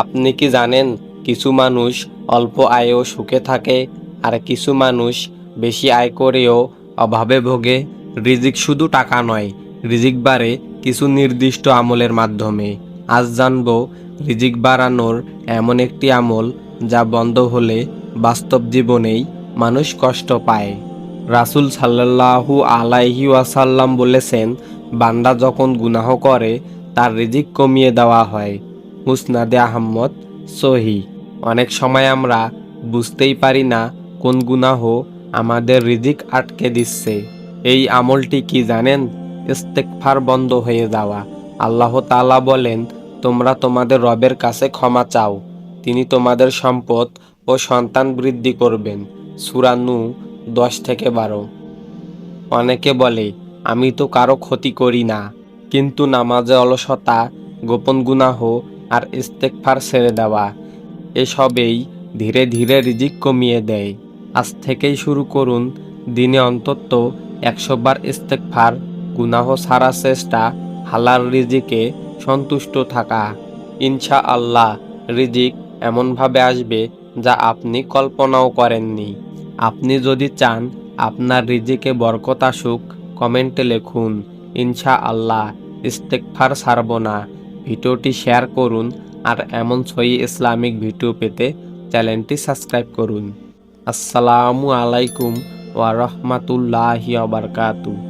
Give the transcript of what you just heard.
আপনি কি জানেন কিছু মানুষ অল্প আয়েও সুখে থাকে আর কিছু মানুষ বেশি আয় করেও অভাবে ভোগে? রিজিক শুধু টাকা নয়, রিজিক বাড়ে কিছু নির্দিষ্ট আমলের মাধ্যমে। আজ জানব রিজিক বাড়ানোর এমন একটি আমল যা বন্ধ হলে বাস্তব জীবনেই মানুষ কষ্ট পায়। রাসূল সাল্লাল্লাহু আলাইহি ওয়াসাল্লাম বলেছেন, বান্দা যখন গুনাহ করে, তার রিজিক কমিয়ে দেওয়া হয়। মুসনাদে আহম্মদ সহি। অনেক সময় আমরা বুঝতেই পারি না কোন গুনাহ আমাদের রিজিক আটকে দিচ্ছে। এই আমলটি কি জানেন? ইস্তেকফার বন্ধ হয়ে যাওয়া। আল্লাহ তাআলা বলেন, তোমরা তোমাদের রবের কাছে ক্ষমা চাও। তিনি তোমাদের সম্পদ ও সন্তান বৃদ্ধি করবেন। সুরানু দশ থেকে বারো। অনেকে বলে, আমি তো কারও ক্ষতি করি না। কিন্তু নামাজে অলসতা, গোপন গুনাহ আর ইস্তেকফার ছেড়ে দেওয়া, এসবেই ধীরে ধীরে রিজিক কমিয়ে দেয়। আজ থেকেই শুরু করুন দিনে অন্তত একশো বার ইস্তেকফার। গুনাহ সারা চেষ্টা, হালাল রিজিকে সন্তুষ্ট থাকা। ইনশা আল্লাহ রিজিক এমনভাবে আসবে যা আপনি কল্পনাও করেননি। আপনি যদি চান আপনার রিজিকে বরকত আসুক, কমেন্টে লিখুন ইনশা আল্লাহ ইস্তেকফার ছাড়ব না। ভিডিওটি শেয়ার করুন আর এমন সই ইসলামিক ভিডিও পেতে চ্যানেলটি সাবস্ক্রাইব করুন। আসসালামু আলাইকুম ওয়া বারাকাতুহু।